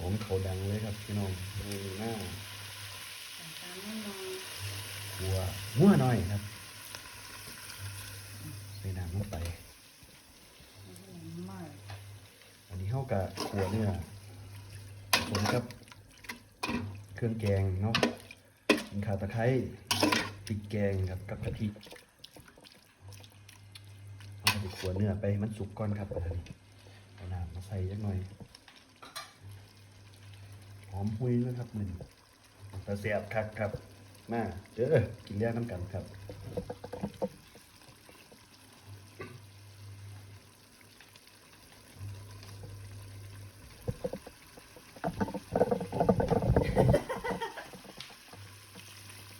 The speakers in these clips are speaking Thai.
หน้าใส่ตามนิดหน่อยหัวมั่วหน่อยครับใส่น้ำลงไปไม่ให้มันไหม้อันนี้เข้ากับขัวเนี่ยผสมกับเครื่องแกงเนาะมีข่าตะไคร้พริกแกงครับกับกะทิเอาไปขัวเนื้อไปให้มันสุกก่อนครับอันนี้เอาน้ำมาใส่ยักหน่อย หอมพุยนะครับมันตะเสียบคักครับ มาเจอกินแยกน้ำกันครับ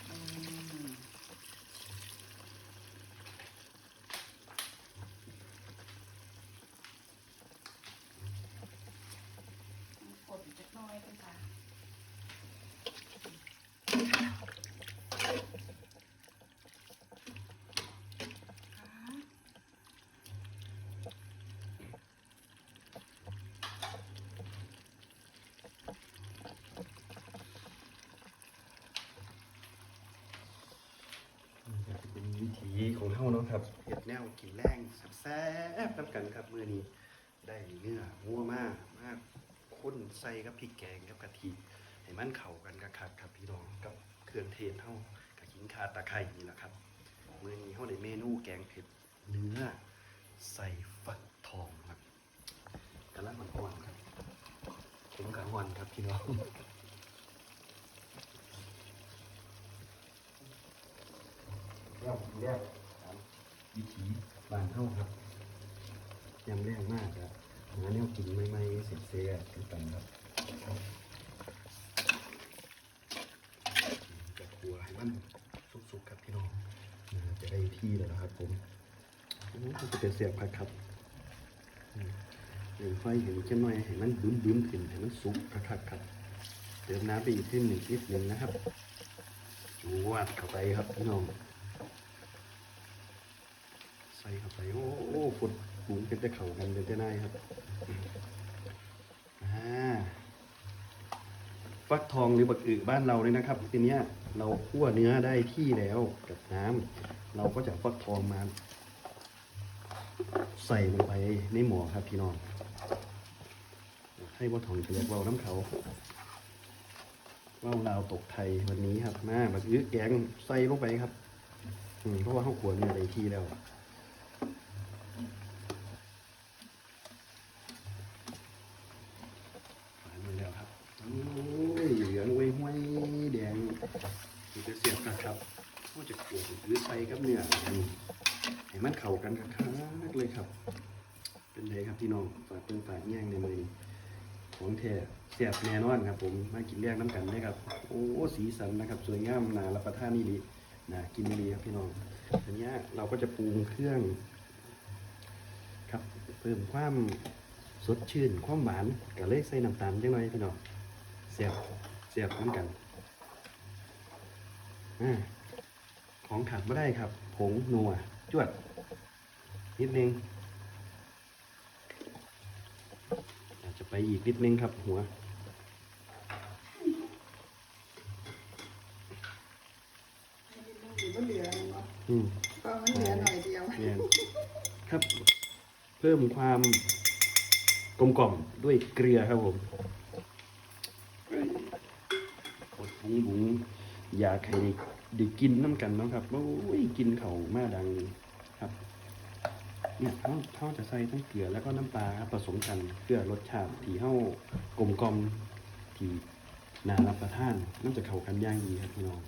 อืมกดอีกจักหน่อยเป็นค่ะนี่ก็จะเป็น วิถีของเฮาเนาะครับเห็ดแนวกินแรงแซ่บๆน้ำกันครับมื้อนี้ได้เนื้องัวมากมากข้นใส่กับพริกแกงกับกะทิให้มันเข้ากันกับคักครับพี่น้องกับเครื่องเทศเฮากับขิงข่าตะไคร้นี่แหละครับมื้อนี้เฮาได้เมนูแกงเผ็ดเนื้อใส่ฟักทองครับกำลังอ่อนครับผมกะอ่อนครับพี่น้อง แยกแยกวิถีบ้านเฮาครับยำแรงมากครับหาแนวกินใหม่ๆเสียเสียกันกันครับจะครัวให้มันสุกๆครับพี่น้องจะได้ที่แล้วนะครับผมโอ้โหจะเป็นเสียบครับครับเดี๋ยวไฟเห็นแค่น่อยให้มันบึ้มบึ้มๆขึ้นให้มันสุกครับครับเติมน้ำไปอีกทีหนึ่งนิดหนึ่งนะครับจวดเข้าไปครับพี่น้อง ใส่เข้าไปโอ้โอ้ฝนหุงเป็นจะเข่ากันเป็นจะได้ครับอ่าฟักทองหรือบักอึบ้านเราเนี่ยนะครับทีเนี้ยเราคั่วเนื้อได้ที่แล้วกับน้ำเราก็จะฟักทองมา ใส่ลงไปในหม้อครับพี่น้องให้ว่าทองเรียกว่าน้ำเขาว่าลาวตกไทยวันนี้ครับมาบักอึแกงใส่ลงไปครับอืมเพราะว่าเขาขวเนื้อได้ที่แล้ว ผ่านมาแล้วครับ โอ้ยเหลืองไว้ห้วยแดงมั นจะเกันครับก็จะขวดหรือใส่กับเนื้ออันนี้ให้มันเข้ากันคักเลยครับ เป็นไงครับพี่น้องฝากเพิ่งฝากแย่งในมือนี้ของแท้เสียบแน่นอนครับ ผมมากินแรกน้ำกันได้ครับ โอ้สีสันนะครับ สวยงามน่ารับประทานนี่ดีน่ากินดีครับพี่น้องทีนี้เราก็จะปรุงเครื่อง ครับเพิ่มความสดชื่นความหวานก็เลยใส่น้ำตาลจังหน่อยพี่น้องเสียบเสียบเหมือนกัน ของขาดไม่ได้ครับผงนัวจวด นิดนึงอาจจะไปอีกนิดนึงครับหัวมันเหลือเนาะอืมก็มันเหลือหน่อยเดียวเนี่ยครับเพิ่มความกลมกล่อมด้วยเกลือครับผมกดบุ้งบุ้งอยากให้ไดีกินน้ำกันเนาะครับโอ้ยกินเขาแมาดังครับเนี่ยเขาเขาจะใส่ทั้งเกลือแล้วก็น้ำปลาครับผสมกันเพื่อรสชาติที่เข้ากลมกลมที่น่ารับประทานน่าจะเข้ากันย่างดีครับพี่น้อง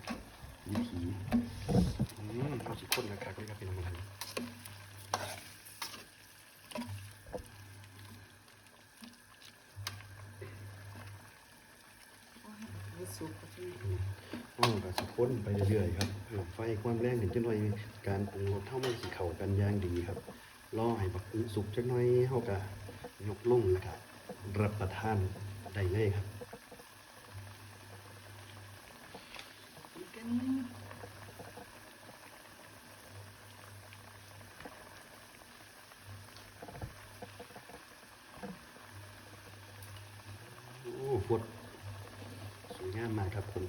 วิธีอืมเขาสิข้นนะครับเลยครับพี่น้องครับ รู้สุกก็คือ อ๋อก็ สิค้นไปเรื่อยๆครับไฟความแรงถึงจังหน่อยการปรุงรสเท่ามันสิเข้ากันย่างดีครับรอให้บักอึสุกจักหน่อยเฮาก็ยกลงแล้วก็รับประทานได้เลยครับโอ้ฟดสวยงามมากครับผม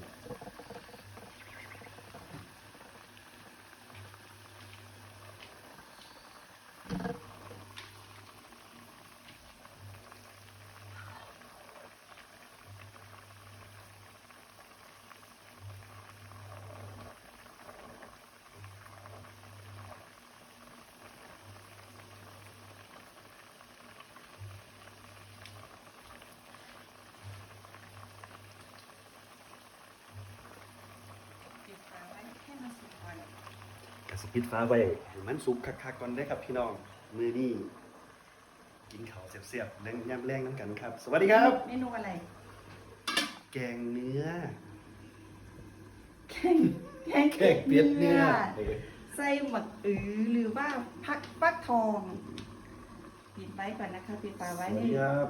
ปิดฝาไว้ให้มันสุกก่อน กระ สปิดฟ้าไว้ให้มันสุกคักๆก่อนได้อครับพี่น้องมือนี่กินข้าวเสียบๆแรงย่ำแรงน้ำกันครับ สวัสดีครับ เมนูอะไร แกงเนื้อ แกงแกงแกงเปียดเนื้อไส้หมักอือหรือว่าพักฟักทองปิดไว้ก่อนนะคะปิดฝาสไว้วัสให้ดีครับ